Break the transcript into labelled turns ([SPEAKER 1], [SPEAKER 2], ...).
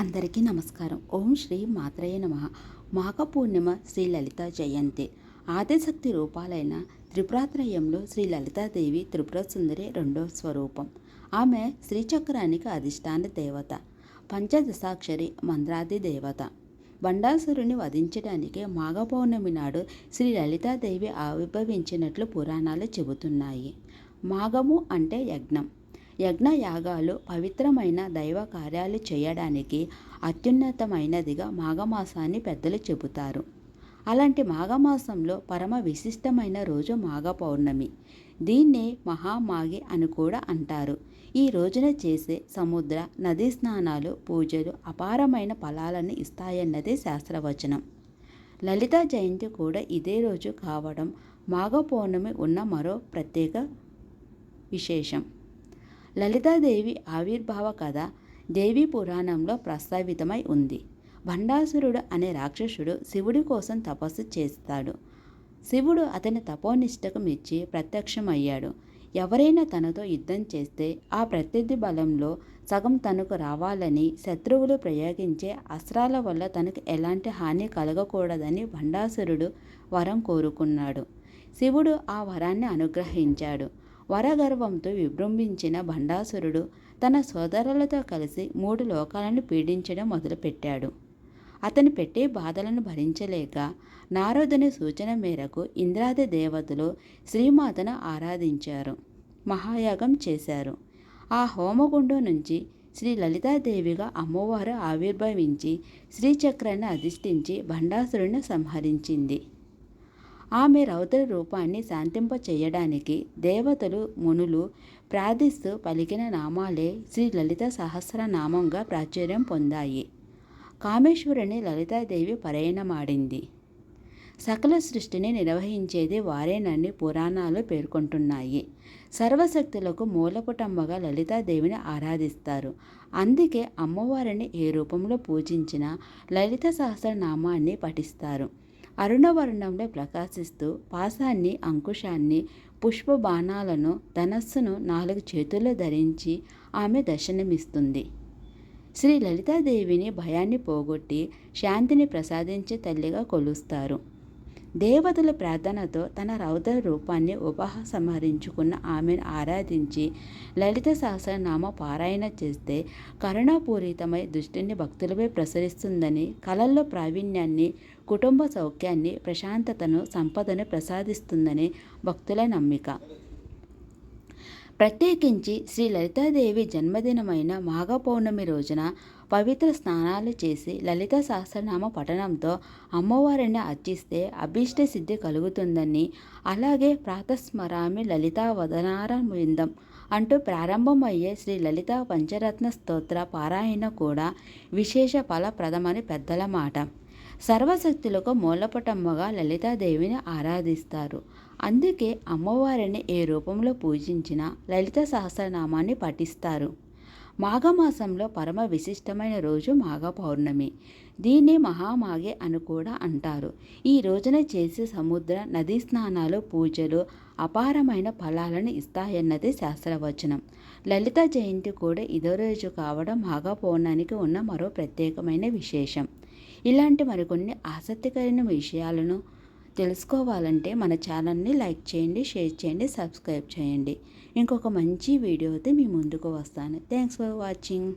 [SPEAKER 1] అందరికీ నమస్కారం. ఓం శ్రీ మాత్రయ నమ. మాఘ పూర్ణిమ శ్రీ లలిత జయంతి. ఆదిశక్తి రూపాలైన త్రిపురాత్రయంలో శ్రీ లలితాదేవి త్రిపుర సుందరి రెండో స్వరూపం. ఆమె శ్రీచక్రానికి అధిష్టాన దేవత. పంచదశాక్షరి మంద్రాది దేవత. బండాసురుని వధించడానికి మాఘ పౌర్ణమి నాడు శ్రీ లలితాదేవి ఆవిర్భవించినట్లు పురాణాలు చెబుతున్నాయి. మాఘము అంటే యజ్ఞం. యజ్ఞయాగాలు పవిత్రమైన దైవ కార్యాలు చేయడానికి అత్యున్నతమైనదిగా మాఘమాసాన్ని పెద్దలు చెబుతారు. అలాంటి మాఘమాసంలో పరమ విశిష్టమైన రోజు మాఘ పౌర్ణమి దీన్నే మహామాగి అని కూడా అంటారు. ఈ రోజున చేసే సముద్ర నదీ స్నానాలు పూజలు అపారమైన ఫలాలను ఇస్తాయన్నదే శాస్త్రవచనం. లలిత జయంతి కూడా ఇదే రోజు కావడం మాఘ పౌర్ణమి ఉన్న మరో ప్రత్యేక విశేషం. లలితాదేవి ఆవిర్భావ కథ దేవీ పురాణంలో ప్రస్తావితమై ఉంది. భండాసురుడు అనే రాక్షసుడు శివుడి కోసం తపస్సు చేస్తాడు. శివుడు అతని తపోనిష్టకు మెచ్చి ప్రత్యక్షమయ్యాడు. ఎవరైనా తనతో యుద్ధం చేస్తే ఆ ప్రత్యర్థి బలంలో సగం తనకు రావాలని శత్రువులు ప్రయోగించే అస్త్రాల వల్ల తనకు ఎలాంటి హాని కలగకూడదని భండాసురుడు వరం కోరుకున్నాడు. శివుడు ఆ వరాన్ని అనుగ్రహించాడు. వరగర్వంతో విజృంభించిన భండాసురుడు తన సోదరులతో కలిసి మూడు లోకాలను పీడించడం మొదలుపెట్టాడు. అతను పెట్టే బాధలను భరించలేక నారదుని సూచన మేరకు ఇంద్రాది దేవతలు శ్రీమాతను ఆరాధించారు. మహాయాగం చేశారు. ఆ హోమగుండం నుంచి శ్రీ లలితాదేవిగా అమ్మవారు ఆవిర్భవించి శ్రీచక్రాన్ని అధిష్ఠించి భండాసురుడిని సంహరించింది. ఆమె రౌద్ర రూపాన్ని శాంతింప చేయడానికి దేవతలు మునులు ప్రార్థిస్తూ పలికిన నామాలే శ్రీ లలిత సహస్రనామంగా ప్రాచుర్యం పొందాయి. కామేశ్వరుని లలితాదేవి పరయణమాడింది. సకల సృష్టిని నిర్వహించేది వారేనని పురాణాలు పేర్కొంటున్నాయి. సర్వశక్తులకు మూలపుటమ్మగా లలితాదేవిని ఆరాధిస్తారు. అందుకే అమ్మవారిని ఏ రూపంలో పూజించినా లలిత సహస్రనామాన్ని పఠిస్తారు. అరుణవర్ణంలో ప్రకాశిస్తూ పాసాన్ని అంకుశాన్ని పుష్ప బాణాలను ధనస్సును నాలుగు చేతుల్లో ధరించి ఆమె దర్శనమిస్తుంది. శ్రీ లలితాదేవిని భయాన్ని పోగొట్టి శాంతిని ప్రసాదించే తల్లిగా కొలుస్తారు. దేవతల ప్రార్థనతో తన రౌద్ర రూపాన్ని ఉపసంహరించుకున్న ఆమెను ఆరాధించి లలిత సహస్రనామ పారాయణ చేస్తే కరుణాపూరితమై దృష్టిని భక్తులపై ప్రసరిస్తుందని కళల్లో ప్రావీణ్యాన్ని కుటుంబ సౌఖ్యాన్ని ప్రశాంతతను సంపదను ప్రసాదిస్తుందని భక్తుల నమ్మిక. ప్రత్యేకించి శ్రీ లలితాదేవి జన్మదినమైన మాఘ పౌర్ణమి రోజున పవిత్ర స్నానాలు చేసి లలిత సహస్రనామ పఠనంతో అమ్మవారిని అర్చిస్తే అభీష్ట సిద్ధి కలుగుతుందని అలాగే ప్రాతస్మరామి లలితా వదనారవిందం అంటూ ప్రారంభమయ్యే శ్రీ లలిత పంచరత్న స్తోత్ర పారాయణ కూడా విశేష ఫలప్రదమని పెద్దల మాట. సర్వశక్తులకు మూలపటమ్మగా లలితాదేవిని ఆరాధిస్తారు. అందుకే అమ్మవారిని ఏ రూపంలో పూజించినా లలిత సహస్రనామాన్ని పఠిస్తారు. మాఘమాసంలో పరమ విశిష్టమైన రోజు మాఘ పౌర్ణమి దీన్ని మహామాఘే అని కూడా అంటారు. ఈ రోజున చేసే సముద్ర నదీ స్నానాలు పూజలు అపారమైన ఫలాలను ఇస్తాయన్నది శాస్త్రవచనం. లలిత జయంతి కూడా ఇదో రోజు కావడం మాఘ పౌర్ణానికి ఉన్న మరో ప్రత్యేకమైన విశేషం. ఇలాంటి మరికొన్ని ఆసక్తికరమైన విషయాలను తెలుసుకోవాలంటే మన ఛానల్ని లైక్ చేయండి షేర్ చేయండి సబ్స్క్రైబ్ చేయండి. ఇంకొక మంచి వీడియోతో మీ ముందుకు వస్తాను. Thanks for watching.